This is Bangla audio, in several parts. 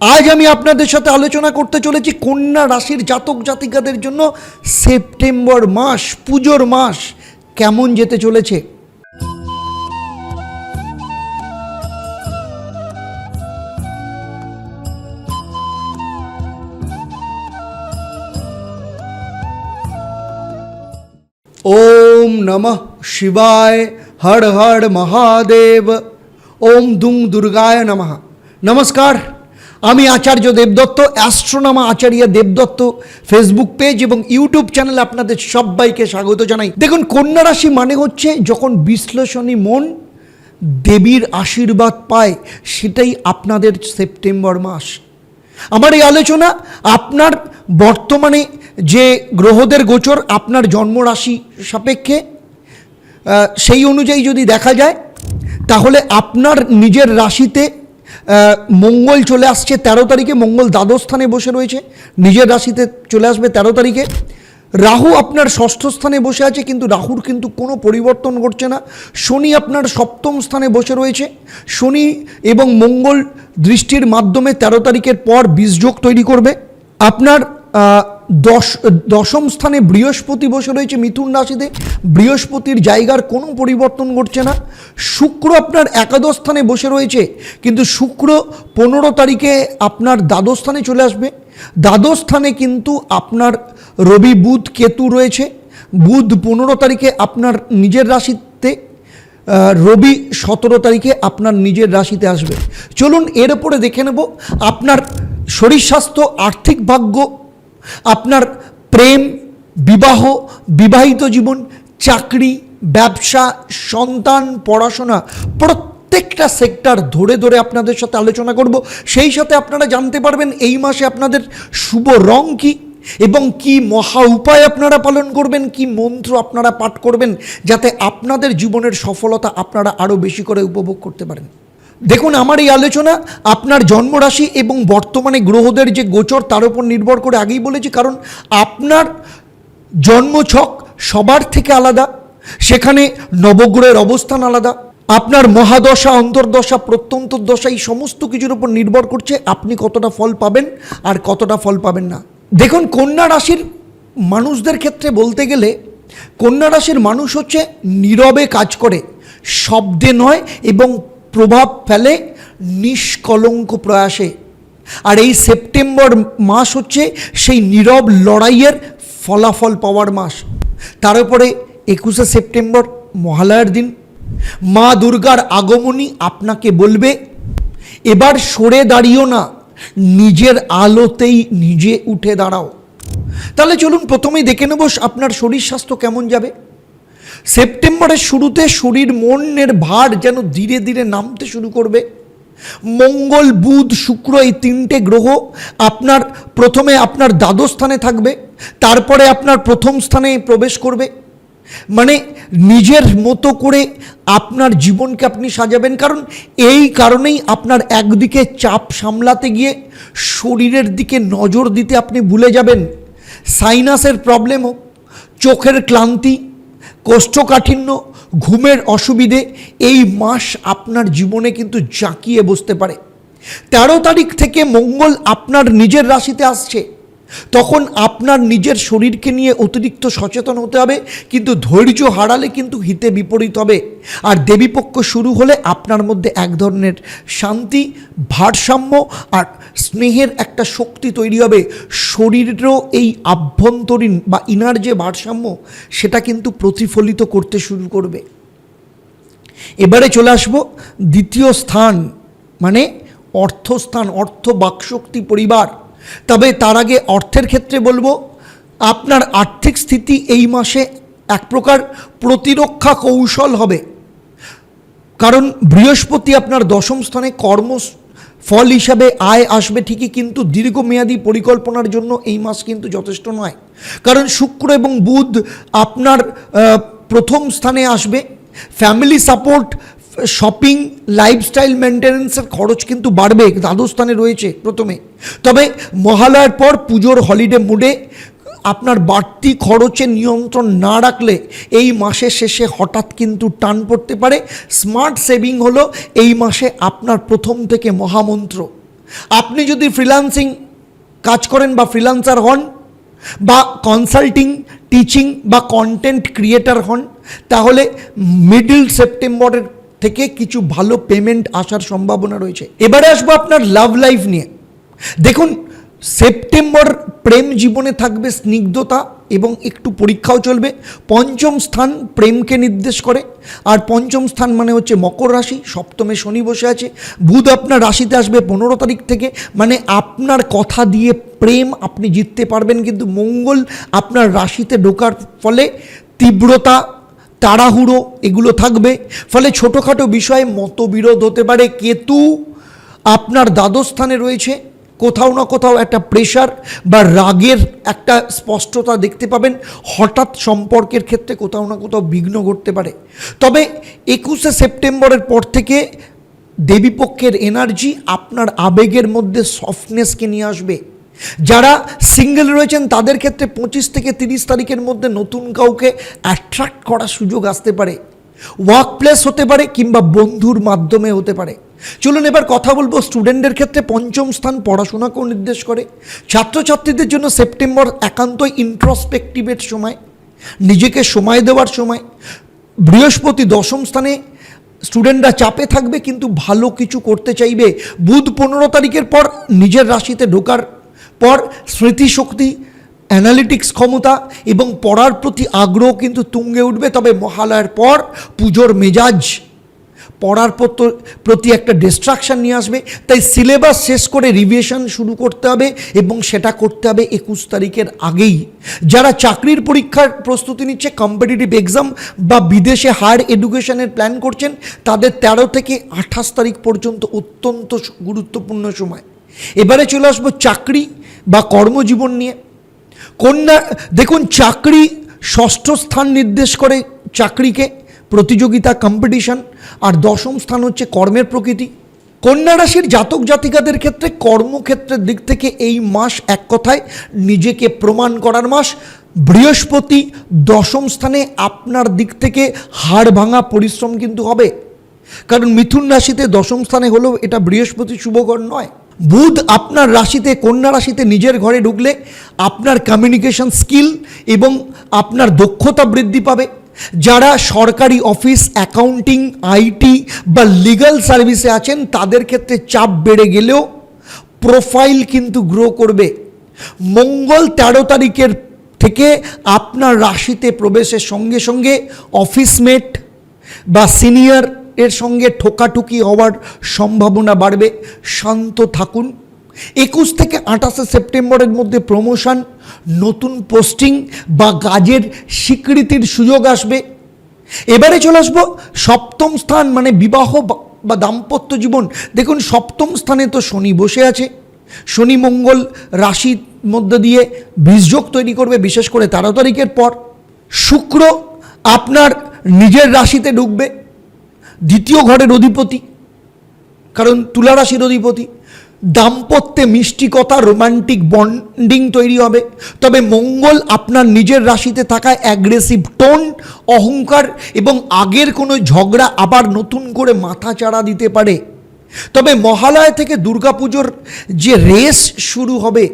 আজ আমি আপনাদের সাথে আলোচনা করতে চলেছি কন্যা রাশির জাতক জাতিকাদের জন্য সেপ্টেম্বর মাস, পুজোর মাস কেমন যেতে চলেছে? ওম নমঃ শিবায়, হর হর মহাদেব, ওম দুং দুর্গায় নমঃ। নমস্কার। আমি আচার্য দেবদত্ত, অ্যাস্ট্রোনামা আচার্য দেবদত্ত, ফেসবুক পেজ এবং ইউটিউব চ্যানেল আপনাদের সবাইকে স্বাগত জানাই। দেখুন, কন্যা রাশি মানে হচ্ছে যখন বিশ্লেষণী মন দেবীর আশীর্বাদ পায়, সেটাই আপনাদের সেপ্টেম্বর মাস। আমার এই আলোচনা আপনার বর্তমানে যে গ্রহদের গোচর, আপনার জন্মরাশি সাপেক্ষে সেই অনুযায়ী যদি দেখা যায়, তাহলে আপনার নিজের রাশিতে মঙ্গল চলে আসছে তেরো তারিখে, মঙ্গল দ্বাদশ স্থানে বসে রয়েছে, নিজের রাশিতে চলে আসবে তেরো তারিখে। রাহু আপনার ষষ্ঠ স্থানে বসে আছে, কিন্তু রাহুর কিন্তু কোনো পরিবর্তন ঘটছে না। শনি আপনার সপ্তম স্থানে বসে রয়েছে। শনি এবং মঙ্গল দৃষ্টির মাধ্যমে তেরো তারিখের পর বীজযোগ তৈরি করবে। আপনার দশ, দশম স্থানে বৃহস্পতি বসে রয়েছে মিথুন রাশিতে। বৃহস্পতির জায়গার কোনো পরিবর্তন ঘটছে না। শুক্র আপনার একাদশ স্থানে বসে রয়েছে, কিন্তু শুক্র পনেরো তারিখে আপনার দ্বাদশ স্থানে চলে আসবে। দ্বাদশ স্থানে কিন্তু আপনার রবি, বুধ, কেতু রয়েছে। বুধ পনেরো তারিখে আপনার নিজের রাশিতে রবি সতেরো তারিখে আপনার নিজের রাশিতে আসবে। চলুন এর উপরে দেখে নেব। আপনার শরীর স্বাস্থ্য, আর্থিক ভাগ্য আপনার প্রেম, বিবাহ, বিবাহিত জীবন, চাকরি, ব্যবসা, সন্তান, পড়াশোনা, প্রত্যেকটা সেক্টর ধরে ধরে আপনাদের সাথে আলোচনা করব। সেই সাথে আপনারা জানতে পারবেন এই মাসে আপনাদের শুভ রং কী এবং কি মহা উপায় আপনারা পালন করবেন, কি মন্ত্র আপনারা পাঠ করবেন, যাতে আপনাদের জীবনের সফলতা আপনারা আরও বেশি করে উপভোগ করতে পারেন। দেখুন, আমার এই আলোচনা আপনার জন্মরাশি এবং বর্তমানে গ্রহদের যে গোচর, তার উপর নির্ভর করে আগেই বলেছি, কারণ আপনার জন্মছক সবার থেকে আলাদা, সেখানে নবগ্রহের অবস্থান আলাদা, আপনার মহাদশা, অন্তর্দশা প্রত্যন্ত দশা এই সমস্ত কিছুর উপর নির্ভর করছে আপনি কতটা ফল পাবেন আর কতটা ফল পাবেন না। দেখুন, কন্যা রাশির মানুষদের ক্ষেত্রে বলতে গেলে, কন্যা রাশির মানুষ হচ্ছে নীরবে কাজ করে, শব্দে নয় এবং প্রভাব ফেলে নিষ্কলঙ্ক প্রয়াসে। আর এই সেপ্টেম্বর মাস হচ্ছে সেই নীরব লড়াইয়ের ফলাফল পাওয়ার মাস। তার উপরে একুশে সেপ্টেম্বর মহালয়ার দিন। মা দুর্গার আগমনী আপনাকে বলবে, এবার সরে দাঁড়িও না, নিজের আলোতেই নিজে উঠে দাঁড়াও। তাহলে চলুন প্রথমেই দেখে নেব আপনার শরীর স্বাস্থ্য কেমন যাবে। সেপ্টেম্বরের শুরুতে শরীর মনের ভার যেন ধীরে ধীরে নামতে শুরু করবে। মঙ্গল, বুধ, শুক্র এই তিনটে গ্রহ আপনার প্রথমে আপনার দ্বাদশ স্থানে থাকবে, তারপরে আপনার প্রথম স্থানে প্রবেশ করবে। মানে নিজের মতো করে আপনার জীবনকে আপনি সাজাবেন, কারণ এই কারণেই আপনার একদিকে চাপ সামলাতে গিয়ে শরীরের দিকে নজর দিতে আপনি ভুলে যাবেন। সাইনাসের প্রবলেম হোক, চোখের ক্লান্তি কোষ্ঠকাঠিন্য, ঘুমের অসুবিধে, এই মাস আপনার জীবনে কিন্তু জাঁকিয়ে বসতে পারে। তেরো তারিখ থেকে মঙ্গল আপনার নিজের রাশিতে আসছে। তখন আপনার নিজের শরীরকে নিয়ে অতিরিক্ত সচেতন হতে হবে, কিন্তু ধৈর্য হারালে কিন্তু হিতে বিপরীত হবে। আর দেবীপক্ষ শুরু হলে আপনার মধ্যে এক ধরনের শান্তি, ভারসাম্য আর স্নেহের একটা শক্তি তৈরি হবে। শরীরেরও এই আভ্যন্তরীণ বা ইনার যে ভারসাম্য, সেটা কিন্তু প্রতিফলিত করতে শুরু করবে। এবারে চলে আসব দ্বিতীয় স্থান মানে অর্থস্থান অর্থ বাকশক্তি পরিবার। তবে তার আগে অর্থের ক্ষেত্রে বলব, আপনার আর্থিক স্থিতি এই মাসে এক প্রকার প্রতিরক্ষা কৌশল হবে। কারণ বৃহস্পতি আপনার দশম স্থানে কর্ম ফল হিসাবে আয় আসবে ঠিকই, কিন্তু দীর্ঘমেয়াদী পরিকল্পনার জন্য এই মাস কিন্তু যথেষ্ট নয়। কারণ শুক্র এবং বুধ আপনার প্রথম স্থানে আসবে। ফ্যামিলি সাপোর্ট শপিং লাইফস্টাইল মেনটেন্যান্সের খরচ কিন্তু বাড়বে দ্বাদশ স্থানে রয়েছে প্রথমে। তবে মহালয়ার পর পুজোর হলিডে মুডে আপনার বাড়তি খরচে নিয়ন্ত্রণ না রাখলে এই মাসের শেষে হঠাৎ কিন্তু টান পড়তে পারে। স্মার্ট সেভিং হলো এই মাসে আপনার প্রথম থেকে মহামন্ত্র। আপনি যদি ফ্রিল্যান্সিং কাজ করেন বা ফ্রিল্যান্সার হন বা কনসাল্টিং টিচিং বা কন্টেন্ট ক্রিয়েটার হন, তাহলে মিডল সেপ্টেম্বরের থেকে কিছু ভালো পেমেন্ট আসার সম্ভাবনা রয়েছে। এবারে আসব আপনার লাভ লাইফ নিয়ে। দেখুন, সেপ্টেম্বর প্রেম জীবনে থাকবে স্নিগ্ধতা এবং একটু পরীক্ষাও চলবে। পঞ্চম স্থান প্রেমকে নির্দেশ করে। আর পঞ্চম স্থান মানে হচ্ছে মকর রাশি। সপ্তমে শনি বসে আছে। বুধ আপনার রাশিতে আসবে পনেরো তারিখ থেকে। মানে আপনার কথা দিয়ে প্রেম আপনি জিততে পারবেন। কিন্তু মঙ্গল আপনার রাশিতে ঢোকার ফলে তীব্রতা তাড়াহুড়ো, এগুলো থাকবে। ফলে ছোটোখাটো বিষয়ে মতবিরোধ হতে পারে। কেতু আপনার দ্বাদস্থানে রয়েছে। কোথাও না কোথাও একটা প্রেশার বা রাগের একটা স্পষ্টতা দেখতে পাবেন। হঠাৎ সম্পর্কের ক্ষেত্রে কোথাও না কোথাও বিঘ্ন ঘটতে পারে। তবে একুশে সেপ্টেম্বরের পর থেকে দেবীপক্ষের এনার্জি আপনার আবেগের মধ্যে সফটনেসকে নিয়ে আসবে। যারা সিঙ্গেল রয়েছেন, তাদের ক্ষেত্রে পঁচিশ থেকে তিরিশ তারিখের মধ্যে নতুন কাউকে অ্যাট্রাক্ট করার সুযোগ আসতে পারে। ওয়ার্ক প্লেস হতে পারে কিংবা বন্ধুর মাধ্যমে হতে পারে। চলুন এবার কথা বলব স্টুডেন্টদের ক্ষেত্রে পঞ্চম স্থান পড়াশোনাকেও নির্দেশ করে। ছাত্রছাত্রীদের জন্য সেপ্টেম্বর একান্ত ইন্ট্রোস্পেক্টিভের সময়। নিজেকে সময় দেওয়ার সময়। বৃহস্পতি দশম স্থানে স্টুডেন্টরা চাপে থাকবে, কিন্তু ভালো কিছু করতে চাইবে। বুধ পনেরো তারিখের পর নিজের রাশিতে ঢোকার পর স্মৃতিশক্তি অ্যানালিটিক্স ক্ষমতা এবং পড়ার প্রতি আগ্রহ কিন্তু তুঙ্গে উঠবে। তবে মহালয়ার পর পুজোর মেজাজ, পড়ার প্রত- একটা ডিস্ট্রাকশন নিয়ে আসবে। তাই সিলেবাস শেষ করে রিভিশন শুরু করতে হবে এবং সেটা করতে হবে একুশ তারিখের আগেই। যারা চাকরির পরীক্ষার প্রস্তুতি নিচ্ছে কম্পিটিটিভ এক্সাম বা বিদেশে হায়ার এডুকেশনের প্ল্যান করছেন, তাদের তেরো থেকে আঠাশ তারিখ পর্যন্ত অত্যন্ত গুরুত্বপূর্ণ সময়। এবারে চলে আসব চাকরি বা কর্মজীবন নিয়ে। কন্যা, দেখুন, চাকরি ষষ্ঠ স্থান নির্দেশ করে চাকরিকে, প্রতিযোগিতা কম্পিটিশন আর দশম স্থান হচ্ছে কর্মের প্রকৃতি। কন্যা রাশির জাতক জাতিকাদের ক্ষেত্রে কর্মক্ষেত্রের দিক থেকে এই মাস এক কথায় নিজেকে প্রমাণ করার মাস। বৃহস্পতি দশম স্থানে আপনার দিক থেকে হাড় ভাঙা পরিশ্রম কিন্তু হবে। কারণ মিথুন রাশিতে দশম স্থানে হলেও এটা বৃহস্পতি শুভকর নয়। বুধ আপনার রাশিতে, কন্যা রাশিতে নিজের ঘরে ঢুকলে আপনার কমিউনিকেশন স্কিল এবং আপনার দক্ষতা বৃদ্ধি পাবে। যারা সরকারি অফিস অ্যাকাউন্টিং আইটি বা লিগ্যাল সার্ভিসে আছেন, তাদের ক্ষেত্রে চাপ বেড়ে গেলেও প্রোফাইল কিন্তু গ্রো করবে। মঙ্গল তেরো তারিখের থেকে আপনার রাশিতে প্রবেশের সঙ্গে সঙ্গে অফিসমেট বা সিনিয়র এর সঙ্গে ঠোকাঠুকি হওয়ার সম্ভাবনা বাড়বে। শান্ত থাকুন। একুশ থেকে আঠাশে সেপ্টেম্বরের মধ্যে প্রমোশন, নতুন পোস্টিং বা কাজের স্বীকৃতির সুযোগ আসবে। এবারে চলে আসব সপ্তম স্থান মানে বিবাহ বা- দাম্পত্য জীবন। দেখুন, সপ্তম স্থানে তো শনি বসে আছে। শনি মঙ্গল রাশির মধ্যে দিয়ে বীজযোগ তৈরি করবে, বিশেষ করে তেরো তারিখের পর। শুক্র আপনার নিজের রাশিতে ঢুকবে। দ্বিতীয় ঘরের অধিপতি, কারণ তুলারাশির অধিপতি, দাম্পত্যে মিষ্টিকতা রোমান্টিক বন্ডিং তৈরি হবে। তবে মঙ্গল আপনার নিজের রাশিতে থাকা অ্যাগ্রেসিভ টোন অহংকার এবং আগের কোনো ঝগড়া আবার নতুন করে মাথা চাড়া দিতে পারে। তবে মহালয়া থেকে দুর্গাপুজোর যে রেস শুরু হবে,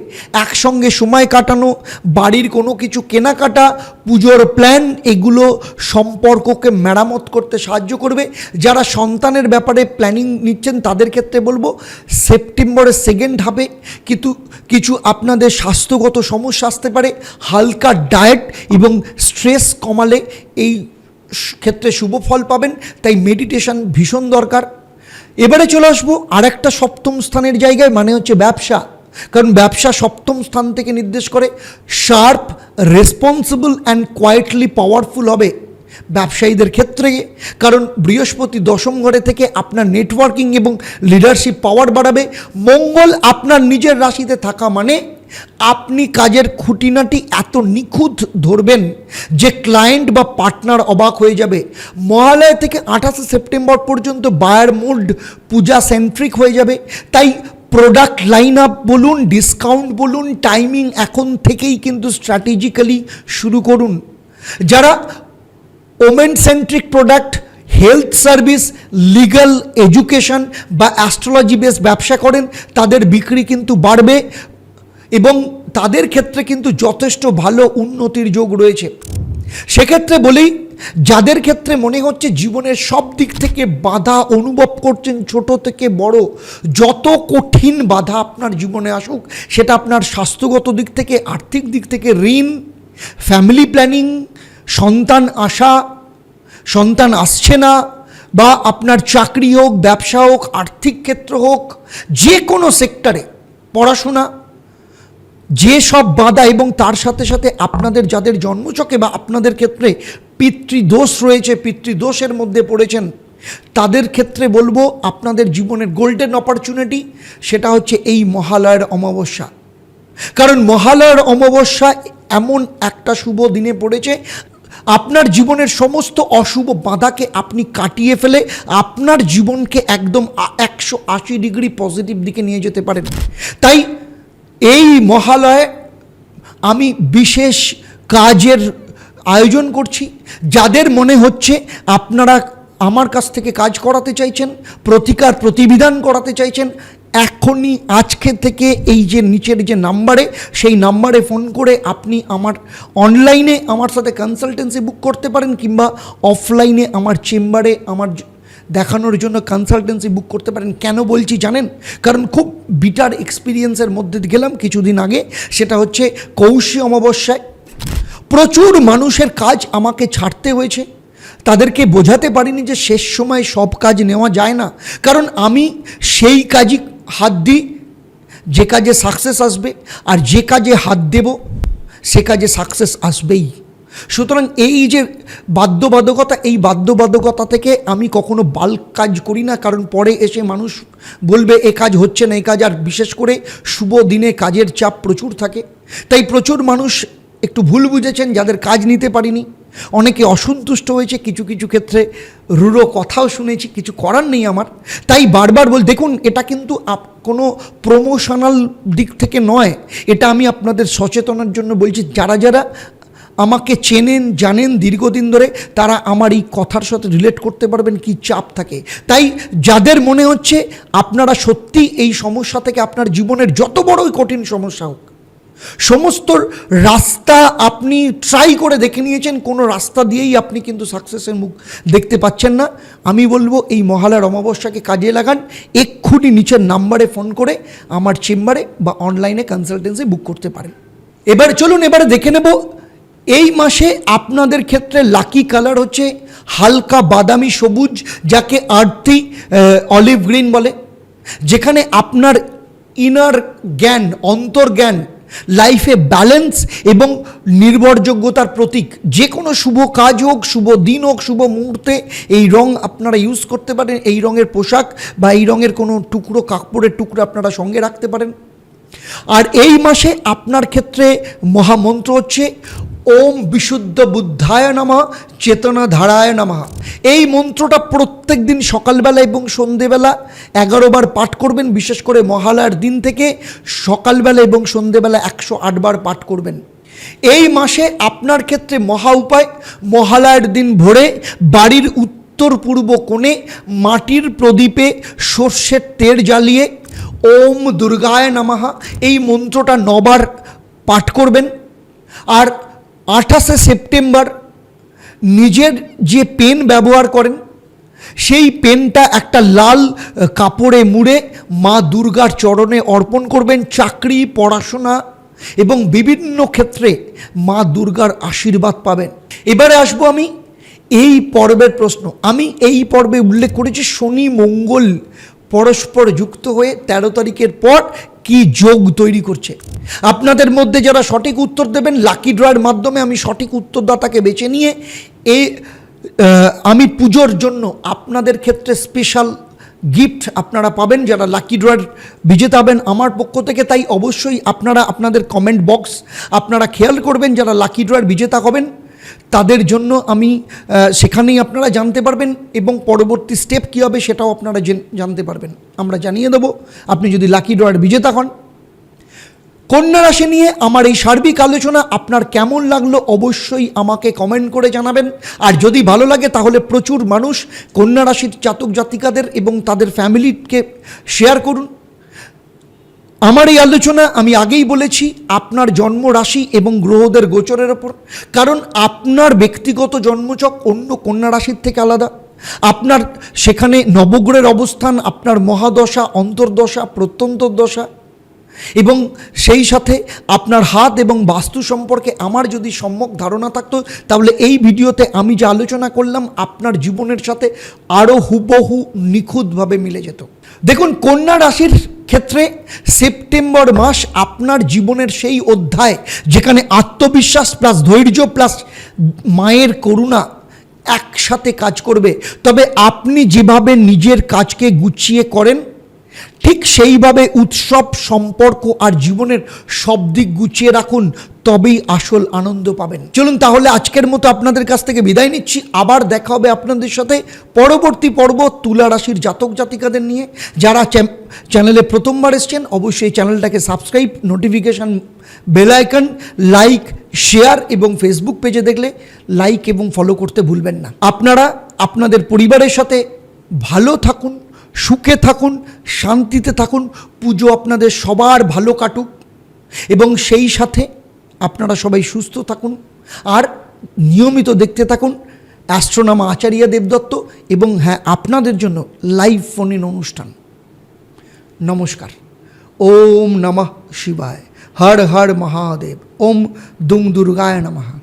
একসঙ্গে সময় কাটানো, বাড়ির কোনো কিছু কেনাকাটা, পুজোর প্ল্যান এগুলো সম্পর্ককে মেরামত করতে সাহায্য করবে। যারা সন্তানের ব্যাপারে প্ল্যানিং নিচ্ছেন, তাদের ক্ষেত্রে বলব সেপ্টেম্বরের সেকেন্ড হাফে কিন্তু কিছু আপনাদের স্বাস্থ্যগত সমস্যা আসতে পারে, হালকা ডায়েট এবং স্ট্রেস কমালে এই ক্ষেত্রে শুভ ফল পাবেন। তাই মেডিটেশন ভীষণ দরকার। এবারে চলে আসব আর একটা সপ্তম স্থানের জায়গায় মানে হচ্ছে ব্যবসা। কারণ ব্যবসা সপ্তম স্থান থেকে নির্দেশ করে sharp responsible and quietly powerful হবে ব্যবসায়ীদের ক্ষেত্রে। কারণ বৃহস্পতি দশম ঘরে থেকে আপনার নেটওয়ার্কিং এবং লিডারশিপ পাওয়ার বাড়াবে। মঙ্গল আপনার নিজের রাশিতে থাকা মানে আপনি কাজের খুঁটিনাটি এত নিখুঁত ধরবেন যে ক্লায়েন্ট বা পার্টনার অবাক হয়ে যাবে। মহালয়া থেকে আঠাশে সেপ্টেম্বর পর্যন্ত বায়ার মোল্ড পূজা সেন্ট্রিক হয়ে যাবে। তাই প্রোডাক্ট লাইন আপ বলুন ডিসকাউন্ট বলুন টাইমিং এখন থেকেই কিন্তু স্ট্র্যাটেজিক্যালি শুরু করুন। যারা women centric product health service legal education বা অ্যাস্ট্রোলজি বেস ব্যবসা করেন, তাদের বিক্রি কিন্তু বাড়বে। এবং তাদের ক্ষেত্রে কিন্তু যথেষ্ট ভালো উন্নতির যোগ রয়েছে। সেক্ষেত্রে বলেই যাদের ক্ষেত্রে মনে হচ্ছে জীবনের সব দিক থেকে বাধা অনুভব করছেন ছোট থেকে বড়, যত কঠিন বাধা আপনার জীবনে আসুক, সেটা আপনার স্বাস্থ্যগত দিক থেকে, আর্থিক দিক থেকে ঋণ ফ্যামিলি প্ল্যানিং সন্তান আসা, সন্তান আসছে না, বা আপনার চাকরি হোক, ব্যবসা হোক, আর্থিক ক্ষেত্র হোক, যে কোনো সেক্টরে পড়াশোনা যে সব বাধা এবং তার সাথে সাথে আপনাদের যাদের জন্মচকে বা আপনাদের ক্ষেত্রে পিতৃদোষ রয়েছে, পিতৃদোষের মধ্যে পড়েছেন, তাদের ক্ষেত্রে বলব আপনাদের জীবনের গোল্ডেন অপরচুনিটি সেটা হচ্ছে এই মহালয়ের অমাবস্যা। কারণ মহালয়ার অমাবস্যা এমন একটা শুভ দিনে পড়েছে, আপনার জীবনের সমস্ত অশুভ বাধাকে আপনি কাটিয়ে ফেলে আপনার জীবনকে একদম একশো আশি ডিগ্রি পজিটিভ দিকে নিয়ে যেতে পারেন। তাই এই মহালয়ে আমি বিশেষ কাজের আয়োজন করছি। যাদের মনে হচ্ছে আপনারা আমার কাছ থেকে কাজ করাতে চাইছেন, প্রতিকার প্রতিবিধান করাতে চাইছেন, এখনই আজকে থেকে এই যে নিচের যে নাম্বারে, সেই নাম্বারে ফোন করে আপনি আমার অনলাইনে আমার সাথে কনসালটেন্সি বুক করতে পারেন কিংবা অফলাইনে আমার চেম্বারে আমার দেখানোর জন্য কনসালটেন্সি বুক করতে পারেন। কেন বলছি জানেন? কারণ খুব বিটার এক্সপিরিয়েন্সের মধ্যে গেলাম কিছুদিন আগে। সেটা হচ্ছে কৌশী অমাবস্যায়। প্রচুর মানুষের কাজ আমাকে ছাড়তে হয়েছে। তাদেরকে বোঝাতে পারিনি যে শেষ সময় সব কাজ নেওয়া যায় না। কারণ আমি সেই কাজই হাত দিই। যে কাজে সাকসেস আসবে আর যে কাজে হাত দেব, সে কাজে সাকসেস আসবেই। সুতরাং এই যে বাধ্যবাধকতা, এই বাধ্যবাধকতা থেকে আমি কখনো বাল্ক কাজ করি না, কারণ পরে এসে মানুষ বলবে, এ কাজ হচ্ছে না এই কাজ। আর বিশেষ করে শুভ দিনে কাজের চাপ প্রচুর থাকে। তাই প্রচুর মানুষ একটু ভুল বুঝেছেন, যাদের কাজ নিতে পারিনি। অনেকে অসন্তুষ্ট হয়েছে, কিছু কিছু ক্ষেত্রে রুড়ো কথাও শুনেছি, কিছু করার নেই আমার। তাই বারবার বল, দেখুন, এটা কিন্তু আপ- কোনো প্রমোশনাল দিক থেকে নয়। এটা আমি আপনাদের সচেতনার জন্য বলছি, যারা যারা আমাকে চেনেন, জানেন দীর্ঘদিন ধরে, তারা আমার এই কথার সাথে রিলেট করতে পারবেন কি চাপ থাকে। তাই যাদের মনে হচ্ছে আপনারা সত্যি এই সমস্যা থেকে আপনার জীবনের যত বড়ই কঠিন সমস্যা হোক, সমস্ত রাস্তা আপনি ট্রাই করে দেখে নিয়েছেন, কোনো রাস্তা দিয়েই আপনি কিন্তু সাকসেসের মুখ দেখতে পাচ্ছেন না। আমি বলব, এই মহালয়ার অমাবস্যাকে কাজে লাগান, এক্ষুনি নিচের নাম্বারে ফোন করে আমার চেম্বারে বা অনলাইনে কনসালটেন্সি বুক করতে পারেন। এবার চলুন, এবারে দেখে নেব এই মাসে আপনাদের ক্ষেত্রে লাকি কালার হচ্ছে হালকা বাদামি সবুজ, যাকে আর্থি অলিভ গ্রিন বলে। যেখানে আপনার ইনার জ্ঞান অন্তর্জ্ঞান লাইফে ব্যালেন্স এবং নির্ভরযোগ্যতার প্রতীক। যে কোনো শুভ কাজ হোক, শুভ দিন হোক, শুভ মুহূর্তে এই রং আপনারা ইউজ করতে পারেন। এই রঙের পোশাক বা এই রঙের কোনো টুকরো, কাপড়ের টুকরো আপনারা সঙ্গে রাখতে পারেন। আর এই মাসে আপনার ক্ষেত্রে মহামন্ত্র হচ্ছে ওম বিশুদ্ধ বুদ্ধায় নামা, চেতনা ধারায় নামা। এই মন্ত্রটা প্রত্যেক দিন সকালবেলা এবং সন্ধেবেলা এগারো বার পাঠ করবেন, বিশেষ করে মহালয়ার দিন থেকে সকালবেলা এবং সন্ধেবেলা একশো আটবার পাঠ করবেন। এই মাসে আপনার ক্ষেত্রে মহা উপায়, মহালয়ার দিন ভোরে বাড়ির উত্তর পূর্ব কোণে মাটির প্রদীপে সর্ষের তেল জ্বালিয়ে ওম দুর্গায় নামাহা এই মন্ত্রটা নবার পাঠ করবেন। আর আঠাশে সেপ্টেম্বর নিজের যে পেন ব্যবহার করেন, সেই পেনটা একটা লাল কাপড়ে মুড়ে মা দুর্গার চরণে অর্পণ করবেন চাকরি, পড়াশোনা এবং বিভিন্ন ক্ষেত্রে মা দুর্গার আশীর্বাদ পাবেন। এবারে আসব আমি এই পর্বের প্রশ্ন। আমি এই পর্বে উল্লেখ করেছি শনি, মঙ্গল পরস্পর যুক্ত হয়ে তেরো তারিখের পর কি যোগ তৈরি করছে? আপনাদের মধ্যে যারা সঠিক উত্তর দেবেন লাকি ড্রয়ের মাধ্যমে আমি সঠিক উত্তরদাতাকে বেছে নিয়ে এ আমি পুজোর জন্য আপনাদের ক্ষেত্রে স্পেশাল গিফট আপনারা পাবেন, যারা লাকি ড্রয়ের বিজেতা হবেন আমার পক্ষ থেকে। তাই অবশ্যই আপনারা আপনাদের কমেন্ট বক্স আপনারা খেয়াল করবেন, যারা লাকি ড্রয়ের বিজেতা হবেন। তাদের জন্য আমি সেখানেই আপনারা জানতে পারবেন এবং পরবর্তী স্টেপ কী হবে সেটাও আপনারা জানতে পারবেন। আমরা জানিয়ে দেবো, আপনি যদি লাকি ড্রয়ের বিজেতা হন। কন্যা রাশি নিয়ে আমার এই সার্বিক আলোচনা আপনার কেমন লাগল অবশ্যই আমাকে কমেন্ট করে জানাবেন। আর যদি ভালো লাগে তাহলে প্রচুর মানুষ কন্যা রাশির জাতক জাতিকাদের এবং তাদের ফ্যামিলিকে শেয়ার করুন। আমার এই আলোচনা আমি আগেই বলেছি, আপনার জন্ম রাশি এবং গ্রহদের গোচরের ওপর। কারণ আপনার ব্যক্তিগত জন্মচক অন্য কন্যা রাশির থেকে আলাদা। আপনার সেখানে নবগ্রহের অবস্থান, আপনার মহাদশা, অন্তর্দশা প্রত্যন্তর দশা এবং সেই সাথে আপনার হাত এবং বাস্তু সম্পর্কে আমার যদি সম্যক ধারণা থাকতো, তাহলে এই ভিডিওতে আমি যে আলোচনা করলাম, আপনার জীবনের সাথে আরও হুবহু নিখুঁতভাবে মিলে যেত। দেখুন, কন্যা রাশির ক্ষেত্রে সেপ্টেম্বর মাস আপনার জীবনের সেই অধ্যায় যেখানে আত্মবিশ্বাস প্লাস ধৈর্য প্লাস মায়ের করুণা একসাথে কাজ করবে। তবে আপনি যেভাবে নিজের কাজকে গুছিয়ে করেন, ঠিক সেইভাবে উৎসব, সম্পর্ক আর জীবনের সব দিক গুছিয়ে রাখুন। তবেই আসল আনন্দ পাবেন। চলুন তাহলে আজকের মতো আপনাদের কাছ থেকে বিদায় নিচ্ছি। আবার দেখা হবে আপনাদের সাথে পরবর্তী পর্ব তুলা রাশির জাতক জাতিকাদের নিয়ে। যারা চ্যানেলে প্রথমবার এসছেন, অবশ্যই চ্যানেলটাকে subscribe, notification bell icon, like, share এবং ফেসবুক পেজে দেখলে লাইক এবং ফলো করতে ভুলবেন না। আপনারা আপনাদের পরিবারের সাথে ভালো থাকুন, সুখে থাকুন, শান্তিতে থাকুন, পুজো আপনাদের সবার ভালো কাটুক। এবং সেই সাথে আপনারা সবাই সুস্থ থাকুন আর নিয়মিত দেখতে থাকুন অ্যাস্ট্রোনামা আচারিয়া দেবদত্ত এবং হ্যাঁ আপনাদের জন্য লাইভ ফোন ইন অনুষ্ঠান। নমস্কার। ওম নমঃ শিবায়। হর হর মহাদেব। ওম দুম দুর্গায় নমঃ।